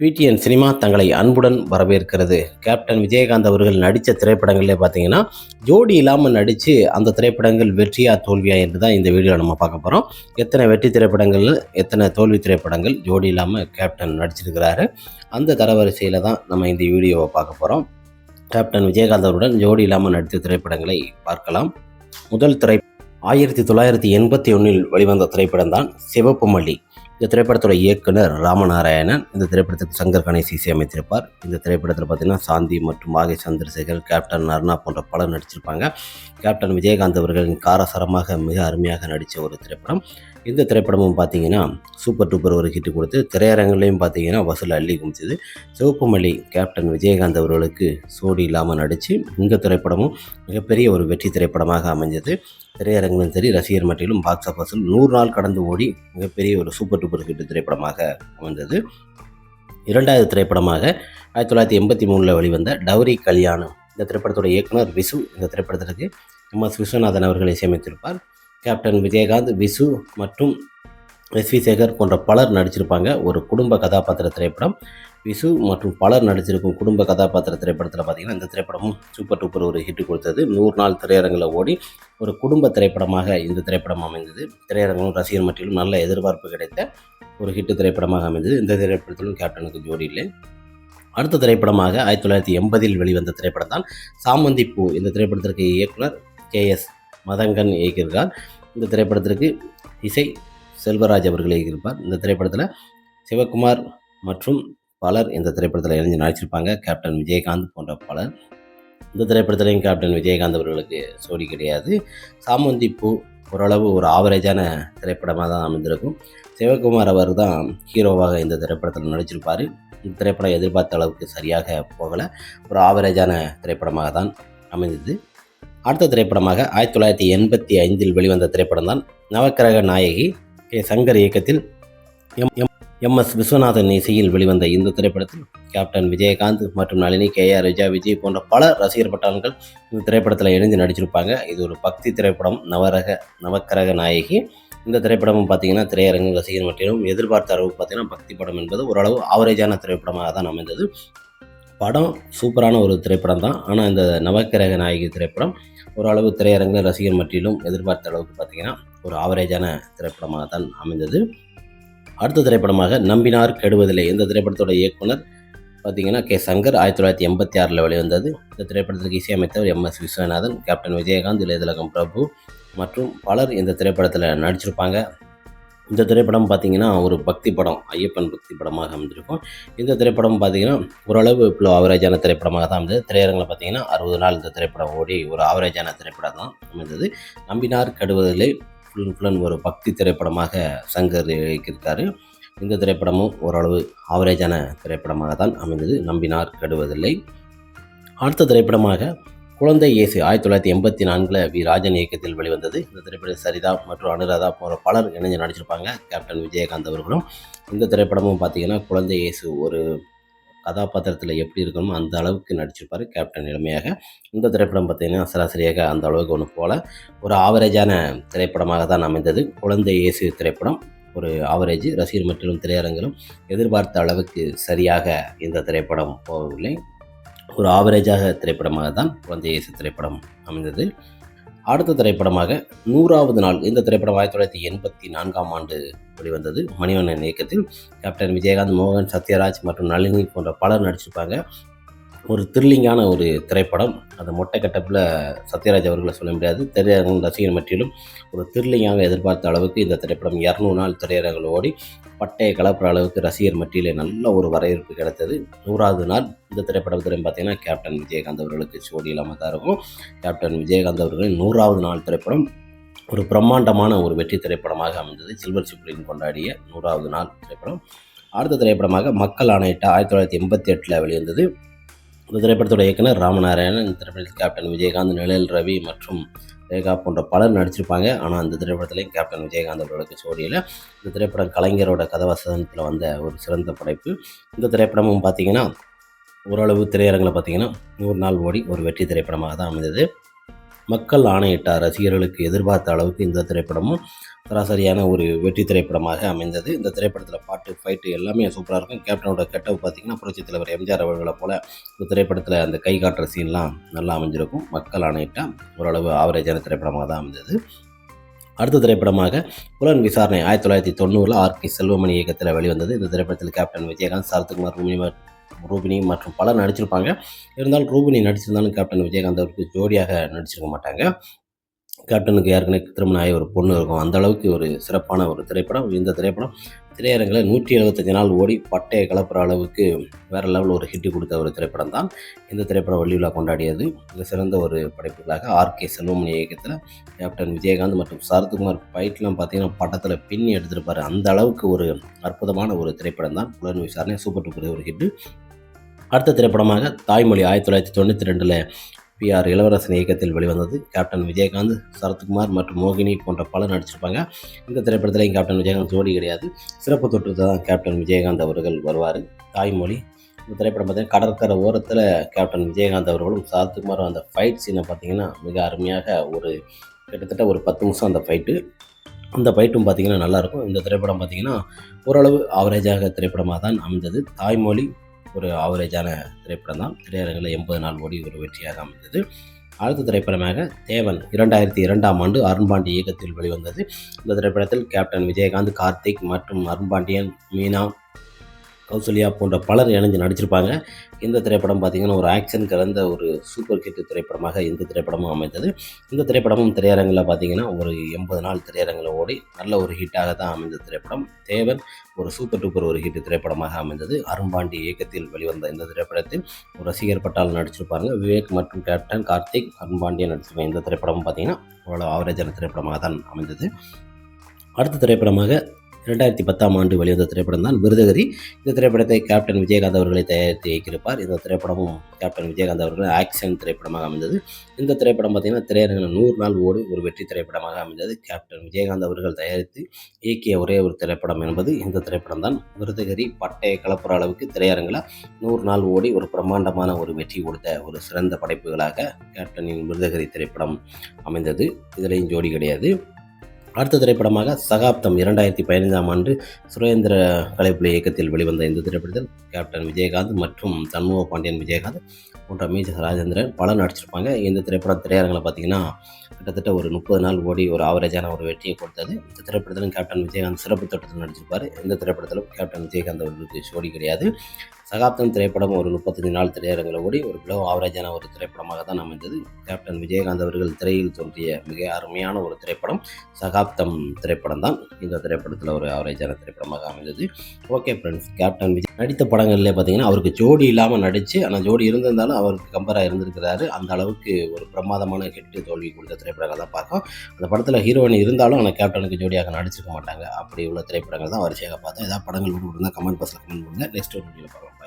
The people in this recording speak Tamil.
பிடிஎன் சினிமா தங்களை அன்புடன் வரவேற்கிறது. கேப்டன் விஜயகாந்த் அவர்கள் நடித்த திரைப்படங்களே பார்த்தீங்கன்னா ஜோடி இல்லாமல் நடித்து அந்த திரைப்படங்கள் வெற்றியா தோல்வியா என்று தான் இந்த வீடியோவில் நம்ம பார்க்க போகிறோம் எத்தனை வெற்றி திரைப்படங்கள் எத்தனை தோல்வி திரைப்படங்கள் ஜோடி இல்லாமல் கேப்டன் நடிச்சிருக்கிறாரு. அந்த தரவரிசையில் தான் நம்ம இந்த வீடியோவை பார்க்க போகிறோம் கேப்டன் விஜயகாந்த் அவருடன் ஜோடி இல்லாமல் நடித்த திரைப்படங்களை பார்க்கலாம். முதல் திரை ஆயிரத்தி தொள்ளாயிரத்தி எண்பத்தி ஒன்றில் வெளிவந்த திரைப்படம் தான் சிவப்பு மல்லி. இந்த திரைப்படத்தோட இயக்குனர் ராமநாராயணன் இந்த திரைப்படத்துக்கு சங்கர் கணேஷ் இசையமைத்திருப்பார். இந்த திரைப்படத்தில் பார்த்தீங்கன்னா சாந்தி மற்றும் மாகை சந்திரசேகர் கேப்டன் அருணா போன்ற பலர் நடிச்சிருப்பாங்க. கேப்டன் விஜயகாந்த் அவர்களின் காரசாரமாக மிக அருமையாக நடித்த ஒரு திரைப்படம். இந்த திரைப்படமும் பார்த்தீங்கன்னா சூப்பர் டூப்பர் ஒரு ஹிட் கொடுத்து திரையரங்குலையும் பார்த்தீங்கன்னா வசூல் அள்ளி குமிச்சது சிவப்பு மல்லி கேப்டன் விஜயகாந்த் அவர்களுக்கு சோடி இல்லாமல் நடித்து இந்த திரைப்படமும் மிகப்பெரிய ஒரு வெற்றி திரைப்படமாக அமைஞ்சது. திரையரங்கிலும் சரி ரசிகர் மட்டிலும் பாக்ஸ் ஆஃபீஸில் நூறு நாள் கடந்து ஓடி மிகப்பெரிய ஒரு சூப்பர் டூப்பர் ஹிட் திரைப்படமாக அமைந்தது. இரண்டாவது திரைப்படமாக ஆயிரத்தி தொள்ளாயிரத்தி எண்பத்தி மூணில் வெளிவந்த டவுரி கல்யாணம். இந்த திரைப்படத்தோட இயக்குனர் விசு இந்த திரைப்படத்திற்கு எம் எஸ் விஸ்வநாதன் அவர்கள் இசையமைத்திருப்பார் கேப்டன் விஜயகாந்த் விசு மற்றும் எஸ் வி சேகர் போன்ற பலர் நடிச்சிருப்பாங்க. ஒரு குடும்ப கதாபாத்திர திரைப்படம். விசு மற்றும் பலர் நடிச்சிருக்கும் குடும்ப கதாபாத்திர திரைப்படத்தில் பார்த்தீங்கன்னா இந்த திரைப்படமும் சூப்பர் டூப்பர் ஒரு ஹிட் கொடுத்தது. நூறு நாள் திரையரங்கில் ஓடி ஒரு குடும்ப திரைப்படமாக இந்த திரைப்படம் அமைந்தது. திரையரங்கும் ரசிகர் மட்டிலும் நல்ல எதிர்பார்ப்பு கிடைத்த ஒரு ஹிட் திரைப்படமாக அமைந்தது. இந்த திரைப்படத்திலும் கேப்டனுக்கு ஜோடி இல்லை. அடுத்த திரைப்படமாக ஆயிரத்தி தொள்ளாயிரத்தி எண்பதில் வெளிவந்த திரைப்படம் தான் சாமந்தி பூ இந்த திரைப்படத்திற்கு இயக்குனர் கே எஸ் மதங்கன் இயக்கியிருக்கார் இந்த திரைப்படத்திற்கு இசை செல்வராஜ் அவர்கள் இயக்கியிருப்பார். இந்த திரைப்படத்தில் சிவகுமார் மற்றும் பலர் இந்த திரைப்படத்தில் இணைஞ்சு நடிச்சிருப்பாங்க. கேப்டன் விஜயகாந்த் போன்ற பலர். இந்த திரைப்படத்திலையும் கேப்டன் விஜயகாந்த் அவர்களுக்கு சோடி கிடையாது. சாமந்தி பூ ஓரளவு ஒரு ஆவரேஜான திரைப்படமாக தான் அமைந்திருக்கும். சிவகுமார் அவர் தான் ஹீரோவாக இந்த திரைப்படத்தில் நடிச்சிருப்பார். இந்த திரைப்படம் எதிர்பார்த்த அளவுக்கு சரியாக போகலை. ஒரு ஆவரேஜான திரைப்படமாக தான் அமைந்தது. அடுத்த திரைப்படமாக ஆயிரத்தி தொள்ளாயிரத்தி எண்பத்தி ஐந்தில் வெளிவந்த திரைப்படம் தான் நவக்கிரக நாயகி கே சங்கர் இயக்கத்தில் M M M S Viswanathan இசையில் வெளிவந்த இந்த திரைப்படத்தில் கேப்டன் விஜயகாந்த் மற்றும் நளினி கே ஆர் விஜயா விஜய் போன்ற பல ரசிகர் பட்டாளங்கள் இந்த திரைப்படத்தில் இணைந்து நடிச்சிருப்பாங்க. இது ஒரு பக்தி திரைப்படம். நவரக நவக்கரக நாயகி. இந்த திரைப்படமும் பார்த்தீங்கன்னா திரையரங்கு ரசிகர் மட்டிலும் எதிர்பார்த்த அளவு பார்த்தீங்கன்னா பக்தி படம் என்பது ஓரளவு ஆவரேஜான திரைப்படமாக தான் அமைந்தது. படம் சூப்பரான ஒரு திரைப்படம் தான். ஆனால் இந்த நவக்கிரக நாயகி திரைப்படம் ஓரளவு திரையரங்கு ரசிகர் மட்டிலும் எதிர்பார்த்த அளவுக்கு பார்த்தீங்கன்னா ஒரு ஆவரேஜான திரைப்படமாக தான் அமைந்தது. அடுத்த திரைப்படமாக நம்பினார் கெடுவதில்லை. இந்த திரைப்படத்தோட இயக்குனர்? பார்த்தீங்கன்னா கே. சங்கர் ஆயிரத்தி தொள்ளாயிரத்தி எண்பத்தி ஆறில் வெளிவந்தது. இந்த திரைப்படத்துக்கு இசையமைத்தவர் M. S. Viswanathan captain Vijayakanth இளையதிலகம் Prabhu மற்றும் பலர் இந்த திரைப்படத்தில் நடிச்சிருப்பாங்க. இந்த திரைப்படம் பார்த்தீங்கன்னா ஒரு பக்தி படம் ஐயப்பன் பக்தி படமாக அமைந்திருக்கும் இந்த திரைப்படம் பார்த்தீங்கன்னா ஓரளவு இப்போ ஆவரேஜான திரைப்படமாக தான் அமைந்தது. திரையரங்கில் பார்த்திங்கன்னா அறுபது நாள் இந்த திரைப்படம் ஓடி ஒரு ஆவரேஜான திரைப்படம் தான் அமைந்தது. நம்பினார் கடுவதில்லை. ஃபுல் அண்ட் ஃபுல் ஒரு பக்தி திரைப்படமாக சங்கர் இயக்கியிருக்காரு. இந்த திரைப்படமும் ஓரளவு ஆவரேஜான திரைப்படமாக தான் அமைந்தது. நம்பினார் கடுவதில்லை. அடுத்த திரைப்படமாக குழந்தை இயேசு ஆயிரத்தி தொள்ளாயிரத்தி எண்பத்தி நான்கில் வி. ராஜன் இயக்கத்தில் வெளிவந்தது. இந்த திரைப்படம் சரிதா மற்றும் அனுராதா போன்ற பலர் இணைஞ்சு நடிச்சிருப்பாங்க. கேப்டன் விஜயகாந்த் அவர்களும். இந்த திரைப்படமும் பார்த்திங்கன்னா குழந்தை இயேசு ஒரு கதாபாத்திரத்தில் எப்படி இருக்கணுமோ அந்த அளவுக்கு நடிச்சிருப்பார் கேப்டன் இளமையாக இந்த திரைப்படம் பார்த்திங்கன்னா சராசரியாக அந்த அளவுக்கு ஒன்று போல. ஒரு ஆவரேஜான திரைப்படமாக தான் அமைந்தது. குழந்தை இயேசு திரைப்படம். ஒரு ஆவரேஜ் ரசிகர் மற்றும் திரையரங்கிலும் எதிர்பார்த்த அளவுக்கு சரியாக இந்த திரைப்படம் போகவில்லை. ஒரு ஆவரேஜாக திரைப்படமாக தான் குழந்தை இயேசு திரைப்படம் அமைந்தது. அடுத்த திரைப்படமாக நூறாவது நாள் இந்த திரைப்படம் ஆயிரத்தி தொள்ளாயிரத்தி எண்பத்தி நான்காம் ஆண்டு வெளிவந்தது. மணிவண்ணன் இயக்கத்தில். கேப்டன் விஜயகாந்த் மோகன் சத்யராஜ் மற்றும் நளினி போன்ற பலர் நடிச்சிருப்பாங்க. ஒரு த்ரில்லிங்கான ஒரு திரைப்படம். அந்த மொட்டை கட்டப்பில் சத்யராஜ் அவர்களை சொல்ல முடியாது. திரையரங்கும் ரசிகர் மற்றிலும் ஒரு த்ரில்லிங்காக எதிர்பார்த்த அளவுக்கு இந்த திரைப்படம் இரநூறு நாள் திரையரங்கில் ஓடி பட்டையை கலப்புற அளவுக்கு ரசிகர் மட்டியிலே நல்ல ஒரு வரவேற்பு கிடைத்தது. நூறாவது நாள் இந்த திரைப்படத்திலையும் பார்த்தீங்கன்னா கேப்டன் விஜயகாந்த் அவர்களுக்கு சோடி இல்லாமல் தான் இருக்கும். கேப்டன் விஜயகாந்த் அவர்களின் நூறாவது நாள் திரைப்படம் ஒரு பிரம்மாண்டமான ஒரு வெற்றி திரைப்படமாக அமைந்தது. சில்வர் சிப்ளின் கொண்டாடிய நூறாவது நாள் திரைப்படம். அடுத்த திரைப்படமாக மக்கள் ஆணையிட்ட ஆயிரத்தி தொள்ளாயிரத்தி எண்பத்தி எட்டில் வெளிவந்தது. இந்த திரைப்படத்தோட இயக்குனர் ராமநாராயணன் இந்த திரைப்படத்தில் கேப்டன் விஜயகாந்த் நிழல் ரவி மற்றும் ரேகா போன்ற பலர் நடிச்சிருப்பாங்க. ஆனால் அந்த திரைப்படத்திலையும் கேப்டன் விஜயகாந்த் அவர்களுக்கு சோடியில் இந்த திரைப்படம் கலைஞரோட கதவசனத்தில் வந்த ஒரு சிறந்த படைப்பு. இந்த திரைப்படமும் பார்த்திங்கன்னா ஓரளவு திரையரங்கில் பார்த்தீங்கன்னா நூறு நாள் ஓடி ஒரு வெற்றி திரைப்படமாக தான் அமைந்தது. மக்கள் ஆணையிட்டார். ரசிகர்களுக்கு எதிர்பார்த்த அளவுக்கு இந்த திரைப்படமும் சராசரியான ஒரு வெற்றி திரைப்படமாக அமைந்தது. இந்த திரைப்படத்தில் பாட்டு ஃபைட்டு எல்லாமே சூப்பராக இருக்கும். கேப்டனோட கெட்டப் பார்த்தீங்கன்னா புரட்சி தலைவர் எம்ஜிஆர் அவர்களை போல் இந்த திரைப்படத்தில் அந்த கை காட்டுற சீன்லாம் நல்லா அமைஞ்சிருக்கும். மக்கள் ஆணையிட்டால் ஓரளவு ஆவரேஜான திரைப்படமாக தான் அமைந்தது. அடுத்த திரைப்படமாக புலன் விசாரணை ஆயிரத்தி தொள்ளாயிரத்தி தொண்ணூறில் ஆர். கே. செல்வமணி இயக்கத்தில் வெளிவந்தது. இந்த திரைப்படத்தில் கேப்டன் விஜயகாந்த் சரத்குமார் ரூபினி ரூபினி மற்றும் பலர் நடிச்சிருப்பாங்க. இருந்தாலும் ரூபினி நடிச்சிருந்தாலும் கேப்டன் விஜயகாந்த் அவருக்கு ஜோடியாக நடிச்சிருக்க மாட்டாங்க. கேப்டனுக்கு ஏற்கனவே திருமணம் ஆகி ஒரு பொண்ணு இருக்கும். அந்த அளவுக்கு ஒரு சிறப்பான ஒரு திரைப்படம். இந்த திரைப்படம் திரையரங்கில் நூற்றி எழுபத்தஞ்சு நாள் ஓடி பட்டையை கலப்புற அளவுக்கு வேறு லெவல் ஒரு ஹிட்டு கொடுத்த ஒரு திரைப்படம் தான். இந்த திரைப்படம் வள்ளியுலா கொண்டாடியது. மிக சிறந்த ஒரு படைப்புகளாக ஆர்கே செல்வமணி இயக்கத்தில் கேப்டன் விஜயகாந்த் மற்றும் சரத்குமார் ஃபைட்லாம் பார்த்தீங்கன்னா பட்டத்தில் பின்னி எடுத்திருப்பார். அந்த அளவுக்கு ஒரு அற்புதமான ஒரு திரைப்படம் தான். புலன் விசாரணை சூப்பர் டூப்பர் ஒரு ஹிட்டு அடுத்த திரைப்படமாக தாய்மொழி ஆயிரத்தி தொள்ளாயிரத்தி தொண்ணூற்றி ரெண்டில் பிஆர் இளவரசன் இயக்கத்தில் வெளிவந்தது கேப்டன் விஜயகாந்த் சரத்குமார் மற்றும் மோகினி போன்ற பலர் நடிச்சிருப்பாங்க. இந்த திரைப்படத்திலையும் கேப்டன் விஜயகாந்த் ஜோடி கிடையாது. சிறப்பு தொற்று தான் கேப்டன் விஜயகாந்த் அவர்கள் வருவார். தாய்மொழி. இந்த திரைப்படம் பார்த்தீங்கன்னா கடற்கரை ஓரத்தில் கேப்டன் விஜயகாந்த் அவர்களும் சரத்குமாரும் அந்த ஃபைட் சீனை பார்த்தீங்கன்னா மிக அருமையாக ஒரு கிட்டத்தட்ட ஒரு பத்து நிமிஷம் அந்த ஃபைட்டு அந்த ஃபைட்டும் பார்த்தீங்கன்னா நல்லாயிருக்கும் இந்த திரைப்படம் பார்த்தீங்கன்னா ஓரளவு ஆவரேஜாக திரைப்படமாக தான் அமைந்தது. தாய்மொழி ஒரு ஆவரேஜான திரைப்படம் தான் திரையரங்கில் எண்பது நாள் ஓடி ஒரு வெற்றியாக அமைந்தது. அடுத்த திரைப்படமாக தேவன் இரண்டாயிரத்தி இரண்டாம் ஆண்டு அருண்பாண்டி இயக்கத்தில் வெளிவந்தது. இந்த திரைப்படத்தில் கேப்டன் விஜயகாந்த் கார்த்திக் மற்றும் அருண்பாண்டியன் மீனா கௌசல்யா போன்ற பலர் இணைஞ்சு நடிச்சிருப்பாங்க. இந்த திரைப்படம் பார்த்திங்கன்னா ஒரு ஆக்ஷன் கலந்த ஒரு சூப்பர் ஹிட் திரைப்படமாக இந்த திரைப்படமும் அமைந்தது. இந்த திரைப்படமும் திரையரங்கில் பார்த்திங்கன்னா ஒரு எண்பது நாள் திரையரங்கில் ஓடி நல்ல ஒரு ஹிட்டாக தான் அமைந்த திரைப்படம். தேவன் ஒரு சூப்பர் டூப்பர் ஒரு ஹிட் திரைப்படமாக அமைந்தது. அரும்பாண்டி இயக்கத்தில் வெளிவந்த இந்த திரைப்படத்தில் ஒரு ரசிகர் பட்டால் நடிச்சிருப்பாங்க. விவேக் மற்றும் கேப்டன் கார்த்திக் அரும்பாண்டியன் நடிச்சிருப்பாங்க இந்த திரைப்படம் பார்த்திங்கன்னா ஓரளவு ஆவரேஜான திரைப்படமாக தான் அமைந்தது. அடுத்த திரைப்படமாக ரெண்டாயிரத்தி பத்தாம் ஆண்டு வெளிவந்த திரைப்படம் தான் விருதகரி. இந்த திரைப்படத்தை கேப்டன் விஜயகாந்த் அவர்களை தயாரித்து இயக்கியிருப்பார் இந்த திரைப்படமும் கேப்டன் விஜயகாந்த் அவர்கள் ஆக்ஷன் திரைப்படமாக அமைந்தது. இந்த திரைப்படம் பார்த்திங்கன்னா திரையரங்கில் நூறு நாள் ஓடி ஒரு வெற்றி திரைப்படமாக அமைந்தது. கேப்டன் விஜயகாந்த் அவர்கள் தயாரித்து இயக்கிய ஒரே ஒரு திரைப்படம் என்பது இந்த திரைப்படம் தான். விருதகிரி பட்டையை கலப்புற அளவுக்கு திரையரங்கில் நூறு நாள் ஓடி ஒரு பிரம்மாண்டமான ஒரு வெற்றி கொடுத்த ஒரு சிறந்த படைப்புகளாக கேப்டனின் விருதகிரி திரைப்படம் அமைந்தது. இதுலேயும் ஜோடி கிடையாது. அடுத்த திரைப்படமாக சகாப்தம் இரண்டாயிரத்தி பதினைந்தாம் ஆண்டு சுரேந்திர கலைப்புலி இயக்கத்தில் வெளிவந்த இந்த திரைப்படத்தில் கேப்டன் விஜயகாந்த் மற்றும் சண்முக பாண்டியன் விஜயகாந்த் போன்ற மீஜ ராஜேந்திரன் பலர் நடிச்சிருப்பாங்க. இந்த திரைப்படம் திரையரங்கில் பார்த்தீங்கன்னா கிட்டத்தட்ட ஒரு முப்பது நாள் ஓடி ஒரு ஆவரேஜான ஒரு வெற்றியை கொடுத்தது. இந்த திரைப்படத்திலும் கேப்டன் விஜயகாந்த் சிறப்பு தோட்டத்தில் நடிச்சிருப்பார். இந்த திரைப்படத்திலும் கேப்டன் விஜயகாந்த் அவர்களுக்கு ஜோடி கிடையாது. சகாப்தம் திரைப்படம் ஒரு முப்பத்தஞ்சு நாள் திரையரங்கில் ஓடி ஒரு பிளவு ஆவரேஜான ஒரு திரைப்படமாக தான் அமைந்தது. கேப்டன் விஜயகாந்த் அவர்கள் திரையில் தோன்றிய மிக அருமையான ஒரு திரைப்படம் சகாப்தம் திரைப்படம் தான் இந்த திரைப்படத்தில் ஒரு ஆவரேஜான திரைப்படமாக அமைந்தது. ஓகே ஃப்ரெண்ட்ஸ் கேப்டன் விஜய் நடித்த படங்கள்ல பார்த்தீங்கன்னா அவருக்கு ஜோடி இல்லாமல் நடித்து ஆனால் ஜோடி இருந்திருந்தாலும் அவருக்கு கம்பராக இருந்திருக்கிறாரு. அந்த அளவுக்கு ஒரு பிரமாதமான கெட்டு தோல்வி கொடுத்த திரைப்படங்கள் தான் பார்க்கும் அந்த படத்தில் ஹீரோயின் இருந்தாலும் ஆனால் கேப்டனுக்கு ஜோடியாக நடிச்சிருக்க மாட்டாங்க. அப்படி உள்ள திரைப்படங்கள் தான் வரிசையாக பார்த்தோம். ஏதாவது படங்கள் இருந்தால் கமெண்ட் பாக்ஸில் கமெண்ட் பண்ணுங்கள் நெக்ஸ்ட் ஒரு வீடியோ பார்க்கலாம்.